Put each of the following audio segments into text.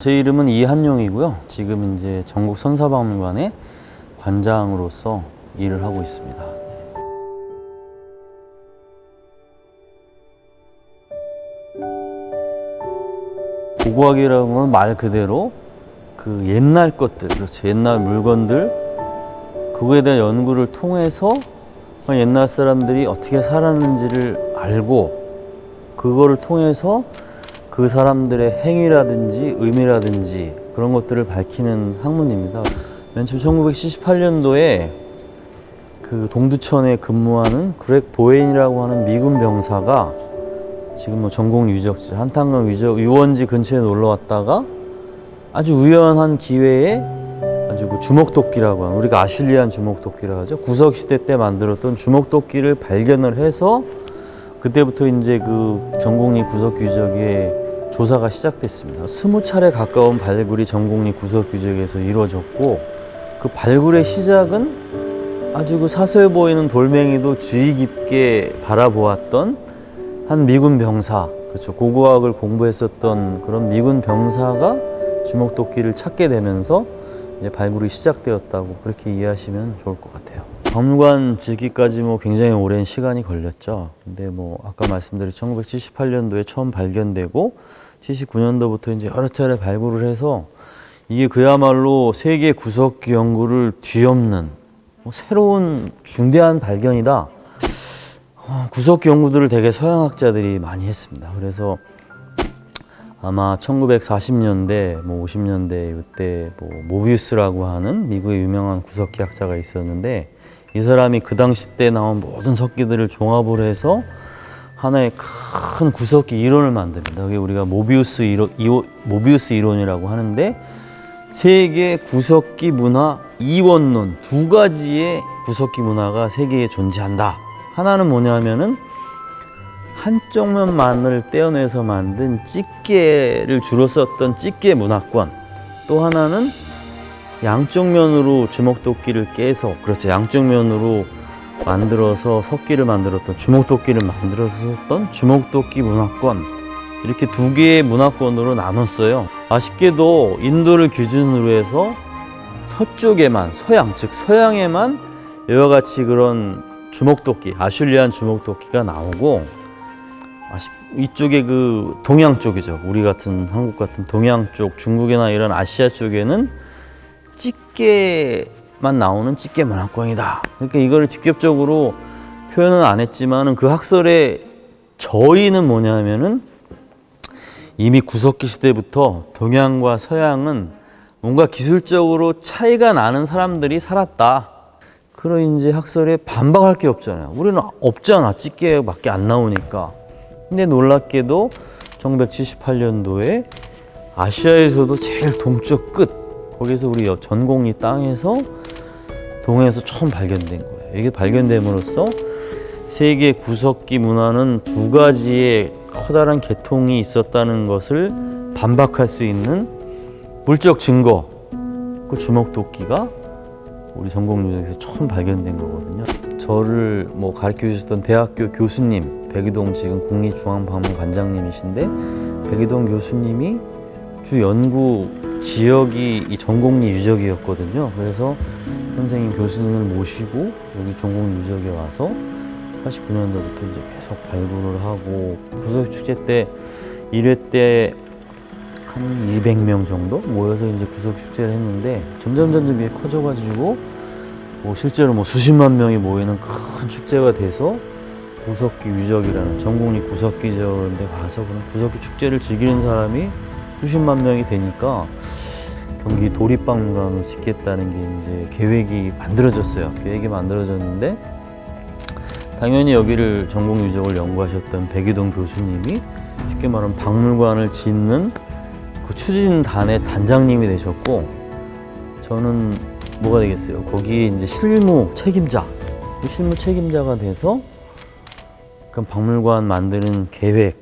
제 이름은 이한용이고요. 지금 이제 전국 선사박물관의 관장으로서 일을 하고 있습니다. 고고학이라는 건 말 그대로 그 옛날 것들, 그렇죠. 옛날 물건들, 그거에 대한 연구를 통해서 옛날 사람들이 어떻게 살았는지를 알고 그거를 통해서 그 사람들의 행위라든지 의미라든지 그런 것들을 밝히는 학문입니다. 맨 처음 1978년도에 그 동두천에 근무하는 그렉 보웬이라고 하는 미군 병사가 지금 뭐 전공 유적지 한탄강 유적 유원지 근처에 놀러 왔다가 아주 우연한 기회에 아주 그 주먹도끼라고 하는 우리가 아슐리안 주먹도끼라 하죠 구석 시대 때 만들었던 주먹도끼를 발견을 해서 그때부터 이제 그 전곡리 구석 유적의 조사가 시작됐습니다. 스무 차례 가까운 발굴이 전곡리 구석 유적에서 이루어졌고 그 발굴의 시작은 아주 그 사소해 보이는 돌멩이도 주의 깊게 바라보았던 한 미군 병사, 그렇죠. 고고학을 공부했었던 그런 미군 병사가 주먹도끼를 찾게 되면서 이제 발굴이 시작되었다고 그렇게 이해하시면 좋을 것 같아요. 박물관 짓기까지 뭐 굉장히 오랜 시간이 걸렸죠. 근데 뭐 아까 말씀드린 1978년도에 처음 발견되고 79년도부터 이제 여러 차례 발굴을 해서 이게 그야말로 세계 구석기 연구를 뒤엎는 뭐 새로운 중대한 발견이다. 어, 구석기 연구들을 되게 서양학자들이 많이 했습니다. 그래서 아마 1940년대, 뭐 50년대 이때 뭐 모비우스라고 하는 미국의 유명한 구석기 학자가 있었는데 이 사람이 그 당시 때 나온 모든 석기들을 종합을 해서 하나의 큰 구석기 이론을 만듭니다. 그게 우리가 모비우스 이론, 이오, 모비우스 이론이라고 하는데 세계 구석기 문화 이원론 두 가지의 구석기 문화가 세계에 존재한다. 하나는 뭐냐면은 한쪽 면만을 떼어내서 만든 찌개를 주로 썼던 찌개 문화권. 또 하나는 양쪽 면으로 주먹도끼를 깨서 그렇죠. 양쪽 면으로 만들어서 석기를 만들었던 주먹도끼를 만들어서 썼던 주먹도끼 문화권. 이렇게 두 개의 문화권으로 나눴어요. 아쉽게도 인도를 기준으로 해서 서쪽에만 서양 즉 서양에만 이와 같이 그런 주먹도끼 아슐리안 주먹도끼가 나오고 이쪽에 그 동양 쪽이죠. 우리 같은 한국 같은 동양 쪽 중국이나 이런 아시아 쪽에는 찌개 만 나오는 찌개 문화권이다. 그러니까 이거를 직접적으로 표현은 안 했지만은 그 학설의 저희는 뭐냐면은 이미 구석기 시대부터 동양과 서양은 뭔가 기술적으로 차이가 나는 사람들이 살았다. 그런 이제 학설에 반박할 게 없잖아요. 우리는 없잖아. 찌개밖에 안 나오니까. 근데 놀랍게도 1978년도에 아시아에서도 제일 동쪽 끝 거기서 우리 전곡리 땅에서 동해에서 처음 발견된 거예요. 이게 발견됨으로써 세계 구석기 문화는 두 가지의 커다란 계통이 있었다는 것을 반박할 수 있는 물적 증거 그 주먹도끼가 우리 전곡유적에서 처음 발견된 거거든요. 저를 뭐 가르쳐 주셨던 대학교 교수님 백이동 지금 국립중앙박물관장님이신데 백이동 교수님이 주 연구 지역이 이 전곡리 유적이었거든요. 그래서 선생님 교수님을 모시고 여기 전곡리 유적에 와서 89년도부터 이제 계속 발굴을 하고 구석 축제 때 1회 때 한 200명 정도 모여서 이제 구석 축제를 했는데 점점 점점 이게 커져가지고 뭐 실제로 뭐 수십만 명이 모이는 큰 축제가 돼서 구석기 유적이라는 전국리 구석기 지역인데 가서 그런 구석기 축제를 즐기는 사람이 수십만 명이 되니까 경기 도립박물관을 짓겠다는 게 이제 계획이 만들어졌어요. 계획이 만들어졌는데 당연히 여기를 전국 유적을 연구하셨던 백이동 교수님이 쉽게 말하면 박물관을 짓는 그 추진단의 단장님이 되셨고 저는 뭐가 되겠어요? 거기에 이제 실무 책임자, 그 실무 책임자가 돼서 그 박물관 만드는 계획,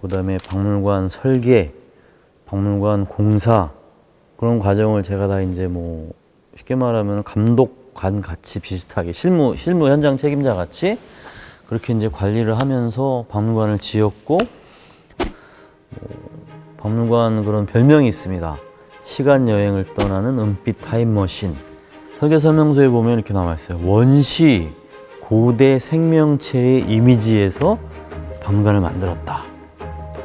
그다음에 박물관 설계, 박물관 공사 그런 과정을 제가 다 이제 뭐 쉽게 말하면 감독관 같이 비슷하게 실무 실무 현장 책임자 같이 그렇게 이제 관리를 하면서 박물관을 지었고 뭐 박물관 그런 별명이 있습니다. 시간 여행을 떠나는 은빛 타임머신. 설계 설명서에 보면 이렇게 나와 있어요. 원시 고대 생명체의 이미지에서 박물관을 만들었다.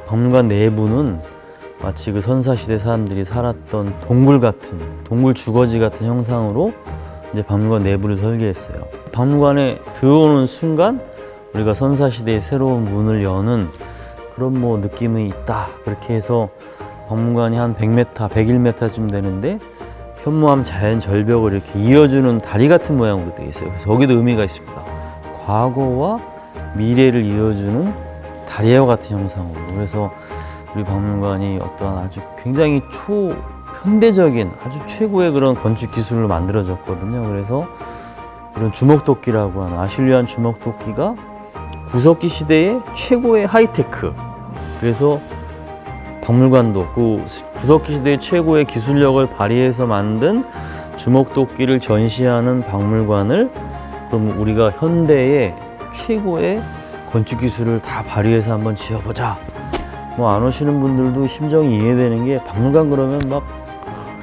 박물관 내부는 마치 그 선사시대 사람들이 살았던 동굴 같은, 동굴 주거지 같은 형상으로 이제 박물관 내부를 설계했어요. 박물관에 들어오는 순간 우리가 선사시대의 새로운 문을 여는 그런 뭐 느낌이 있다. 그렇게 해서 박물관이 한 100m, 101m쯤 되는데 현무암 자연 절벽을 이렇게 이어주는 다리 같은 모양으로 되어 있어요. 그래서 여기도 의미가 있습니다. 과거와 미래를 이어주는 다리와 같은 형상으로. 그래서 우리 박물관이 어떤 아주 굉장히 초현대적인 아주 최고의 그런 건축 기술로 만들어졌거든요. 그래서 이런 주먹도끼라고 하는 아실리안 주먹도끼가 구석기 시대의 최고의 하이테크. 그래서 박물관도 그 구석기 시대의 최고의 기술력을 발휘해서 만든 주먹도끼를 전시하는 박물관을 그럼 우리가 현대의 최고의 건축 기술을 다 발휘해서 한번 지어보자. 뭐 안 오시는 분들도 심정이 이해되는 게 박물관 그러면 막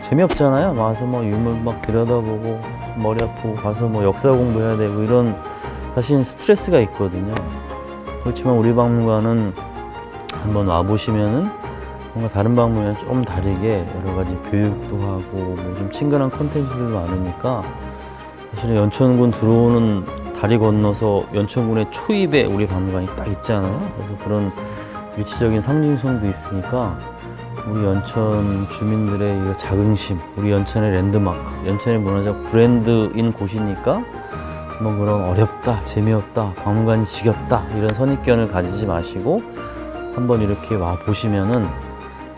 재미없잖아요. 와서 막 유물 막 들여다보고 머리 아프고 가서 뭐 역사 공부해야 되고 이런 사실 스트레스가 있거든요. 그렇지만 우리 박물관은 한번 와 보시면은 뭔가 다른 박물관 좀 다르게 여러 가지 교육도 하고 뭐 좀 친근한 콘텐츠들도 많으니까 사실은 연천군 들어오는 다리 건너서 연천군의 초입에 우리 박물관이 딱 있잖아요. 그래서 그런 위치적인 상징성도 있으니까 우리 연천 주민들의 이 자긍심, 우리 연천의 랜드마크, 연천의 문화적 브랜드인 곳이니까 뭐 그런 어렵다, 재미없다, 박물관이 지겹다 이런 선입견을 가지지 마시고 한번 이렇게 와 보시면은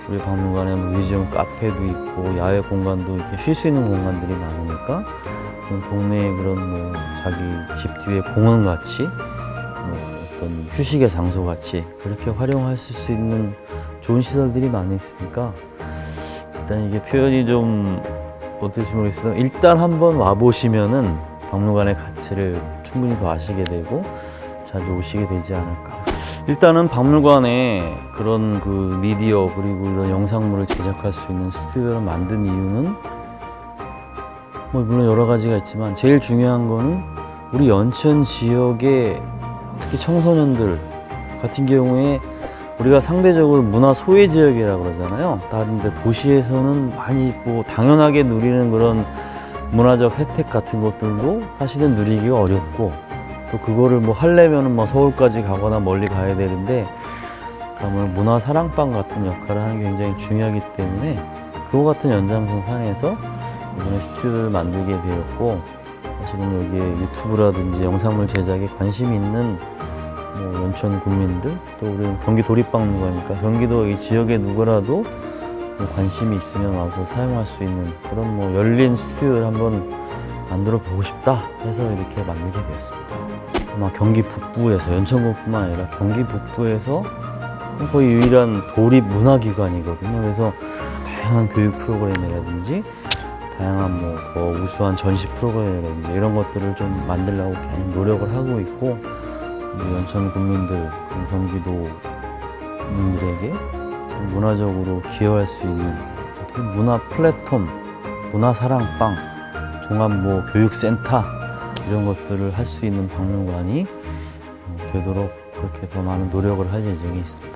우리 박물관에 뭐 뮤지엄 카페도 있고 야외 공간도 이렇게 쉴 수 있는 공간들이 많으니까 동네에 그런 뭐 자기 집 뒤에 공원 같이 뭐 어떤 휴식의 장소 같이 그렇게 활용할 수 있는 좋은 시설들이 많이 있으니까 일단 이게 표현이 좀 어떨지 모르겠어요. 일단 한번 와 보시면은 박물관의 가치를 충분히 더 아시게 되고 자주 오시게 되지 않을까. 일단은 박물관에 그런 그 미디어 그리고 이런 영상물을 제작할 수 있는 스튜디오를 만든 이유는 뭐 물론 여러 가지가 있지만 제일 중요한 거는 우리 연천 지역의 특히 청소년들 같은 경우에 우리가 상대적으로 문화 소외 지역이라 그러잖아요. 다른데 도시에서는 많이 뭐 당연하게 누리는 그런 문화적 혜택 같은 것들도 사실은 누리기가 어렵고 또 그거를 뭐 하려면은 뭐 서울까지 가거나 멀리 가야 되는데 그러면 문화 사랑방 같은 역할을 하는 게 굉장히 중요하기 때문에 그거 같은 연장선 상에서 이번에 스튜디오를 만들게 되었고 사실은 여기에 유튜브라든지 영상물 제작에 관심 있는 뭐 연천 국민들 또 우리는 경기 도립박물관이니까 경기도 이 지역에 누구라도 뭐 관심이 있으면 와서 사용할 수 있는 그런 뭐 열린 스튜디오를 한번 만들어 보고 싶다 해서 이렇게 만들게 되었습니다. 아마 경기 북부에서 연천군뿐만 아니라 경기 북부에서 거의 유일한 도립 문화기관이거든요. 그래서 다양한 교육 프로그램이라든지 다양한 뭐 더 우수한 전시 프로그램이라든지 이런 것들을 좀 만들려고 계속 노력을 하고 있고 연천 국민들 그리고 경기도 국민들에게 참 문화적으로 기여할 수 있는 문화 플랫폼, 문화 사랑방, 종합 뭐 교육센터 이런 것들을 할 수 있는 박물관이 어, 되도록 그렇게 더 많은 노력을 할 예정에 있습니다.